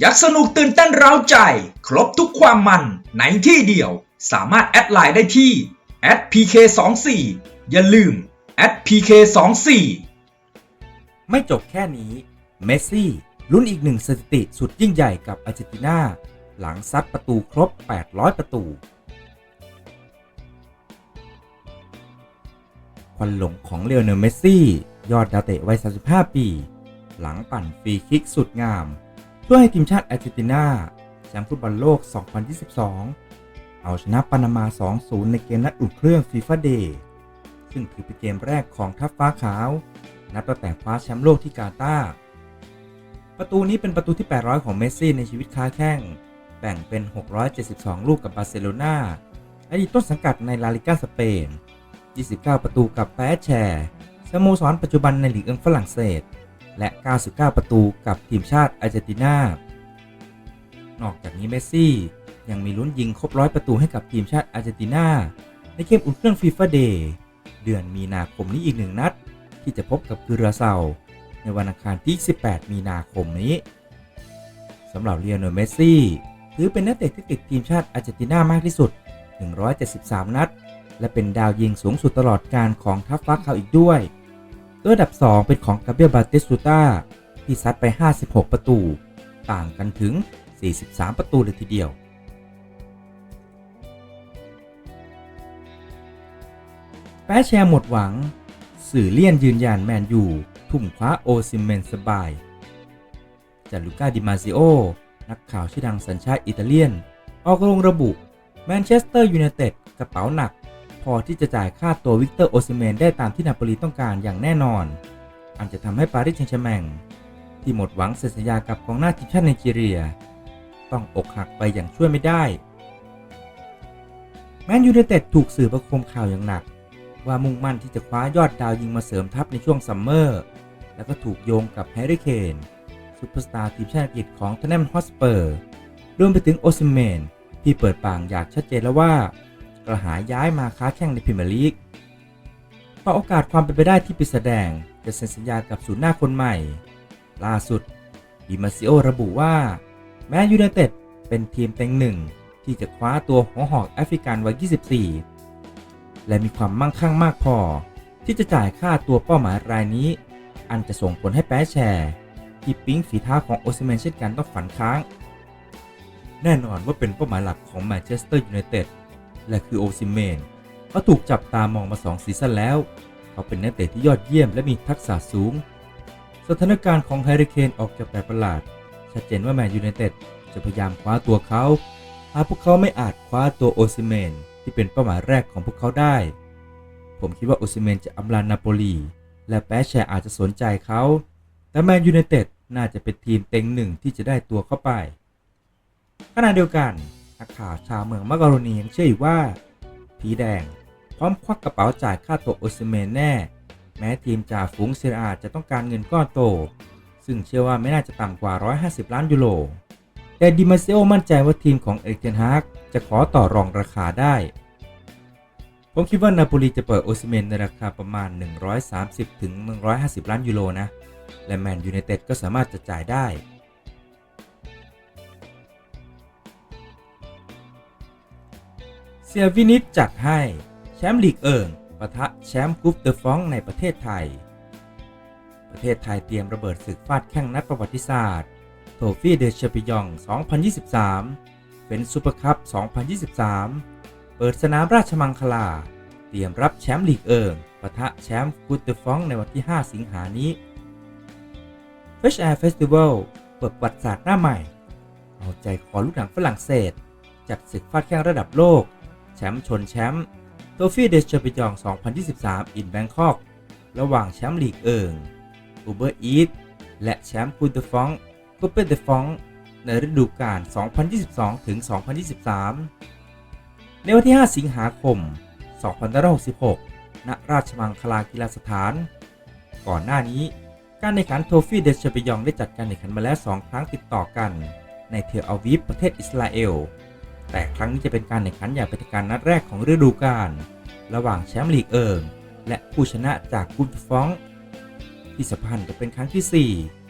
อยากสนุกตื่นเต้นเร้าใจ ครบทุกความมันในที่เดียว สามารถแอดไลน์ได้ที่ @pk24 อย่าลืม @pk24 ไม่จบแค่นี้ เมสซี่ลุ้นอีกหนึ่งสถิติสุดยิ่งใหญ่กับอาร์เจนตินา หลังซัดประตูครบ 800 ประตูควันหลงของเลโอเนลเมสซี่ ยอดดาวเตะวัย 35 ปี หลังปั่นฟรีคิกสุดงาม ช่วยให้ทีมชาติอาร์เจนตินาแชมป์ฟุตบอลโลก 2022 เอาชนะปานามา 2-0 ในเกมนัดอุ่นเครื่องฟีฟ่าเดย์ซึ่งถือเป็นเกมแรกของทัพฟ้าขาว นับตั้งแต่คว้าแชมป์โลกที่กาตาร์ประตูนี้เป็นประตูที่ 800 ของเมสซี่ในชีวิตค้าแข้ง แบ่งเป็น 672 ลูกกับบาร์เซโลนาอดีตต้นสังกัดในลาลิก้าสเปน 29 ประตูกับแปแชร์สโมสรปัจจุบันในลีกเอิงฝรั่งเศส และ 99 ประตูกับทีมชาติอาร์เจนตินา นอกจากนี้เมสซี่ยังมีลุ้นยิงครบร้อยประตูให้กับทีมชาติอาร์เจนตินา ในเกมอุ่นเครื่องฟีฟ่าเดย์เดือนมีนาคมนี้อีกหนึ่งนัด ที่จะพบกับคือราเซาในวันอังคารที่ 18 มีนาคมนี้สำหรับเลียโนเมสซี่ถือเป็นนักเตะที่ติดทีมชาติอาร์เจนตินามากที่สุด 173 นัด และเป็นดาวยิงสูงสุดตลอดการของทัพฟ้าเขาอีกด้วย ตัวอันดับ 2 เป็นของกาเบรียลบาติสตูตาที่ซัดไป 56 ประตู ต่างกันถึง 43 ประตูเลยทีเดียว แป้แชร์หมดหวัง สื่อเลี่ยนยืนยันแมนยูทุ่มคว้าโอซิเมนสบาย จากลูก้าดิมาซิโอ นักข่าวชื่อดังสัญชาติอิตาเลียน ออกโรงระบุแมนเชสเตอร์ยูไนเต็ดกระเป๋าหนัก พอที่จะจ่ายค่าตัววิกเตอร์โอซิเมนได้ตามที่นาโปลีต้องการอย่างแน่นอน อันจะทำให้ปารีสแซงต์แชร์แมงที่หมดหวังเซ็นสัญญากับกองหน้าทีมชาติไนจีเรีย ต้องอกหักไปอย่างช่วยไม่ได้ แมนยูไนเต็ดถูกสื่อประโคมข่าวอย่างหนัก ว่ามุ่งมั่นที่จะคว้ายอดดาวยิงมาเสริมทัพในช่วงซัมเมอร์ แล้วก็ถูกโยงกับแฮร์รี่เคนซูเปอร์สตาร์ทีมชาติอังกฤษของท t นมฮอสเปอร์รวมไปถึงโอซิเมนที่เปิดปากอยากชัดเจนแล้วว่า กระหายย้ายมาค้าแข่งในพรีเมียร์ลีกเพราะโอกาสความเป็นไปได้ที่ปิแสดงจะเซ็นสัญญากับศูนย์หน้าคนใหม่ ล่าสุดดิมาซิโอระบุว่า แม้ยูไนเต็ดเป็นทีมเต็งหนึ่งที่จะคว้าตัวหัวหอกแอฟริกันวัย 24 และมีความมั่งคั่งมากพอ ที่จะจ่ายค่าตัวเป้าหมายรายนี้ อันจะส่งผลให้แป้แชร์ที่ปิ๊งฝีเท้าของโอซิเมนเช่นกันต้องฝันค้าง แน่นอนว่าเป็นเป้าหมายหลักของแมนเชสเตอร์ยูไนเต็ด และคือโอซิเมนเขาถูกจับตามองมา2ซีซั่นแล้ว เขาเป็นนักเตะที่ยอดเยี่ยมและมีทักษะสูง สถานการณ์ของแฮร์รี่เคนออกจากแปลกประหลาด ชัดเจนว่าแมนยูไนเต็ดจะพยายามคว้าตัวเขา หากพวกเขาไม่อาจคว้าตัวโอซิเมนที่เป็นเป้าหมายแรกของพวกเขาได้ ผมคิดว่าโอซิเมนจะอำลานาโปลี และแปชแชร์อาจจะสนใจเขา แต่แมนยูไนเต็ดน่าจะเป็นทีมเต็งหนึ่งที่จะได้ตัวเข้าไปขณะเดียวกัน นักข่าวชาวเมืองมักกะโรนียังเชื่ออีกว่า ผีแดง พร้อมควักกระเป๋าจ่ายค่าตัวโอซิเมนแน่ แม้ทีมจ่าฝูงเซรีอาจะต้องการเงินก้อนโต ซึ่งเชื่อว่าไม่น่าจะต่ำกว่า 150 ล้านยูโร แต่ดิมาเซโอมั่นใจว่าทีมของเอริกเทนฮากจะขอต่อรองราคาได้ ผมคิดว่านาโปลีจะเปิดโอซิเมนในราคาประมาณ 130ถึง150 ล้านยูโรนะ และแมนยูไนเต็ดก็สามารถจะจ่ายได้ เซียวินิตจัดให้แชมป์ลีกเอิงปะทะแชมป์กรุ๊ปเดอะฟองในประเทศไทย ประเทศไทยเตรียมระเบิดศึกฟาดแข่งนัดประวัติศาสตร์ โทฟี่เดชปิยอง 2023 เป็นซูเปอร์คัพ 2023 เปิดสนามราชมังคลา เตรียมรับแชมป์ลีกเอิงปะทะแชมป์กุตเตอร์ฟองในวันที่ 5 สิงหานี้ Fresh Air Festival เปิดประวัติศาสตร์หน้าใหม่ เอาใจขอลูกหนังฝรั่งเศส จัดศึกฟาดแข่งระดับโลก แชมป์ชนแชมป์โทฟี่เดชปิยอง 2023 อินแบงคอก ระหว่างแชมป์ลีกเอิงอูเบอร์อีทและแชมป์กุตเตฟองก็เป็นเดฟองในฤดูกาล 2022 ถึง 2023 ในวันที่ 5 สิงหาคม 2566 ณ ราชมังคลากีฬาสถาน ก่อนหน้านี้การแข่งขันโทฟี่เดชเปยองได้จัดการแข่งขันมาแล้ว 2 ครั้งติดต่อกัน ในเทลอาวีฟประเทศอิสราเอล แต่ครั้งนี้จะเป็นการแข่งขันอย่างเป็นการนัดแรกของฤดูกาลระหว่างแชมป์ลีกเอิงและผู้ชนะจากกุนฟอง ที่สำคัญจะเป็นครั้งที่ 4